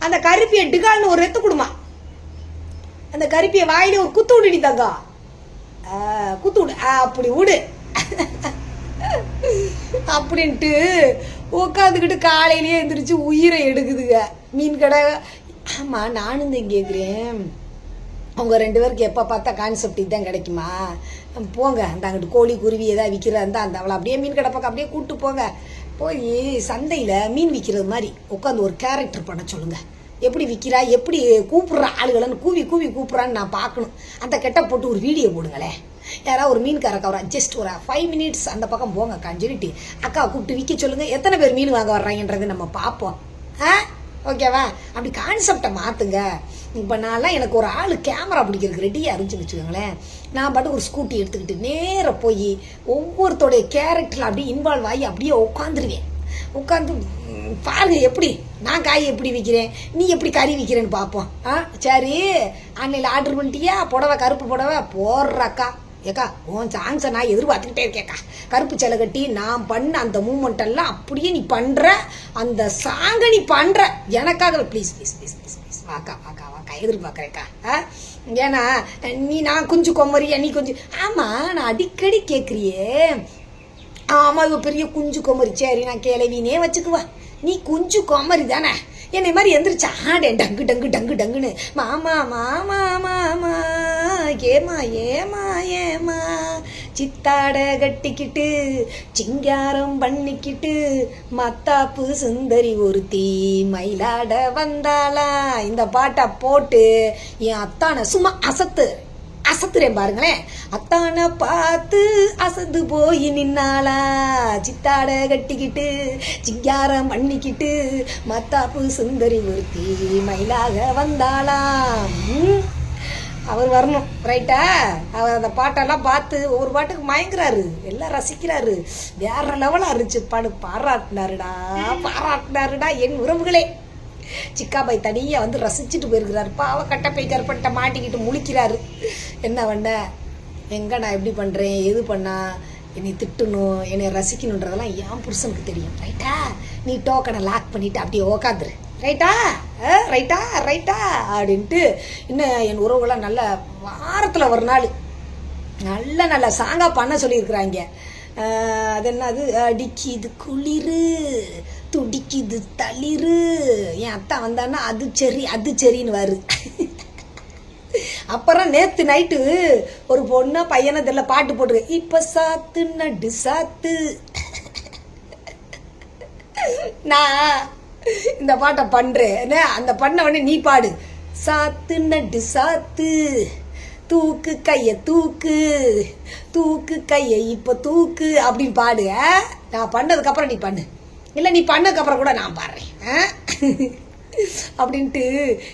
அந்த கருப்பியை டிகால்னு ஒரு எத்து கொடுமா. அந்த கருப்பியை வாயில ஒரு குத்து விடுடி தங்கா. ஆ, குத்து விடு ஆ, அப்படி விடு அப்படின்ட்டு உட்காந்துக்கிட்டு காலையிலேயே எழுந்திரிச்சு உயிரை எடுக்குதுங்க. மீன் கடை. ஆமாம் நானும் தான் கேட்குறேன் அவங்க ரெண்டு பேருக்கு எப்போ பார்த்தா கான்செப்ட் இதுதான் கிடைக்குமா? போங்க அந்த அங்கிட்டு கோழி குருவி ஏதாவது விற்கிறதா இருந்தால் அந்த அவளை அப்படியே மீன் கடை பக்கம் அப்படியே கூப்பிட்டு போங்க. போய் சந்தையில் மீன் விற்கிறது மாதிரி உட்காந்து ஒரு கேரக்டர் பண்ண சொல்லுங்கள் எப்படி விற்கிறா எப்படி கூப்பிட்ற ஆளுகளைன்னு கூவி கூவி கூப்பிட்றான்னு நான் பார்க்கணும். அந்த கெட்ட போட்டு ஒரு வீடியோ போடுங்களேன். யாராவது ஒரு மீன்காரக்கா ஒரு ஜஸ்ட் ஒரு ஃபைவ் மினிட்ஸ் அந்த பக்கம் போங்க அக்கான்னு சொல்லிட்டு அக்கா கூப்பிட்டு விற்க சொல்லுங்கள் எத்தனை பேர் மீன் வாங்க வர்றாங்கன்றது நம்ம பார்ப்போம். ஆ? ஓகேவா அப்படி கான்செப்டை மாற்றுங்க இப்போ நான்லாம் எனக்கு ஒரு ஆள் கேமரா பிடிக்கிறதுக்கு ரெடியாக இருந்துச்சு வச்சுக்கோங்களேன். நான் பாட்டு ஒரு ஸ்கூட்டி எடுத்துக்கிட்டு நேராக போய் ஒவ்வொருத்தோடைய கேரக்டரில் அப்படியே இன்வால்வ் ஆகி அப்படியே உட்காந்துருவேன் உட்காந்து பாருங்க எப்படி நான் காய் எப்படி விற்கிறேன் நீ எப்படி கறி விற்கிறேன்னு பார்ப்போம். ஆ சரி ஆன்லைனில் ஆர்டர் பண்ணிட்டியா? புடவை கருப்பு புடவை? போடுறாக்கா. ஏக்கா உன் சாங்ஸை நான் எதிர்பார்த்துக்கிட்டே இருக்கேக்கா. கருப்பு செலை கட்டி நான் பண்ண அந்த மூமெண்ட் எல்லாம் அப்படியே நீ பண்ணுற அந்த சாங்கை நீ பண்ணுற எனக்காக please please please please please waka waka waka. எதிர்பார்க்குறேக்கா ஆ? ஏன்னா நீ நான் கொஞ்சம் கொமரியா நீ கொஞ்சம் ஆமாம் நான் அடிக்கடி கேட்குறியே ஆமா இவ பெரிய குஞ்சு குமரி. சரி நான் கேளவினே வச்சுக்குவா. நீ குஞ்சு குமரி தானே. என்னை மாதிரி எந்திரிச்சா ஆடேன் டங்கு டங்கு டங்கு டங்குன்னு. மாமா மாமா மாமா ஏமா ஏமா ஏமா. சித்தாட கட்டிக்கிட்டு சிங்காரம் பண்ணிக்கிட்டு மத்தாப்பு சுந்தரி ஒருத்தி மயிலாட வந்தாளா? இந்த பாட்டை போட்டு என் அத்தானை சும்மா அசத்து அசத்துறேன் பாருங்களேன். அத்தானை பார்த்து அசந்து போய் நின்னாளா? சித்தாட கட்டிக்கிட்டு சிங்காரம் பண்ணிக்கிட்டு மத்தாப்பு சுந்தரி ஒருத்தி மயிலாக வந்தாளா? அவர் வரணும் ரைட்டா அவர் அந்த பாட்டெல்லாம் பார்த்து ஒவ்வொரு பாட்டுக்கு மயங்குறாரு. எல்லாம் ரசிக்கிறாரு. வேற லெவலாக இருந்துச்சு பாடு பாராட்டினாருடா பாராட்டினாருடா என் உறவுகளே. சிக்காபாய் தனியாக வந்து ரசிச்சுட்டு போயிருக்கிறாரு. பாவ கட்டப்பை கருப்பட்ட மாட்டிக்கிட்டு முழிக்கிறாரு. என்ன பண்ண எங்க நான் எப்படி பண்ணுறேன் எது பண்ணா? என்னை திட்டணும் என்னை ரசிக்கணுன்றதெல்லாம் என் புருஷனுக்கு தெரியும். ரைட்டா நீ டோக்கனை லாக் பண்ணிவிட்டு அப்படியே உக்காந்துரு. ரைட்டா ரைட்டா ரைட்டா அப்படின்ட்டு இன்னும் என் உறவுகளாம் நல்ல வாரத்தில் ஒரு நாள் நல்ல நல்ல சாங்காக பண்ண சொல்லியிருக்கிறாங்க. அது என்னது? அடிக்குது குளிரு துடிக்குது தளிரு. என் அத்தா வந்தான்னா அது சரி அது சரின்னு வரு. அப்புறம் நேற்று நைட்டு ஒரு பொண்ணு பையனை தெரியல பாட்டு போட்டுருக்கு. இப்போ சாத்து நடு சாத்து. நான் இந்த பாட்டை பண்ணுறேன் என்ன, அந்த பண்ண உடனே நீ பாடு. சாத்து நட்டு சாத்து. தூக்கு கைய தூக்கு. தூக்கு கைய இப்ப தூக்கு. அப்படின்னு பாடு ஆ? நான் பண்ணதுக்கப்புறம் நீ பண்ணு. இல்ல நீ பண்ணதுக்கப்புறம் கூட நான் பாடுறேன் ஆ? அப்படின்ட்டு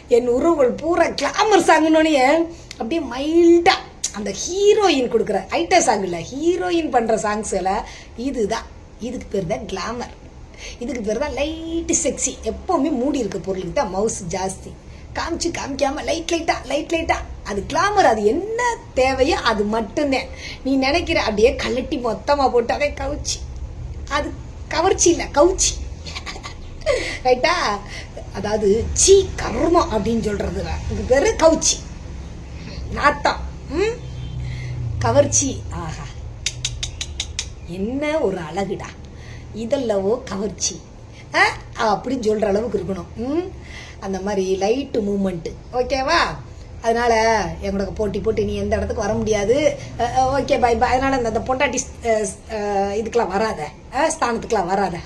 என் உறவுகள் பூரா கிளாமர் சாங்குனோடனே அப்படியே மைல்டா அந்த ஹீரோயின் கொடுக்குற ஐட்ட சாங் இல்லை ஹீரோயின் பண்ற எல்லாம் இதுதான். இதுக்கு பேர் தான் கிளாமர் இதுக்கு பேர் தான் லைட்டு செக்ஸி எப்பவுமே மூடி இருக்க பொருளுக்கு தான் மவுஸ் ஜாஸ்தி. காமிச்சு காமிக்காம லைட் லைட்டா லைட் லைட்டா அது கிளாமர் அது என்ன தேவையோ அது மட்டும்தான். நீ நினைக்கிற அப்படியே கழட்டி மொத்தமா போட்டாவே கவுச்சி. அது கவர்ச்சி இல்லை கவுச்சி. ரைட்டா அதாவது சீ கர்மம் அப்படின்னு சொல்றது இது பேரு கவுச்சி. நாத்தம். ம்? கவர்ச்சி. ஆஹா. என்ன ஒரு அழகுடா. இதல்லவோ கவர்ச்சி. ஆ? அப்படின்னு சொல்கிற அளவுக்கு இருக்கணும். ம்? அந்த மாதிரி லைட்டு மூமெண்ட்டு ஓகேவா? அதனால் எங்களோட போட்டி போட்டி நீ எந்த இடத்துக்கு வர முடியாது. ஓகே பை பை அதனால் அந்த- அந்த பொண்டாட்டி அஹ், வராத. ஸ்தானத்துக்கெலாம் வராத.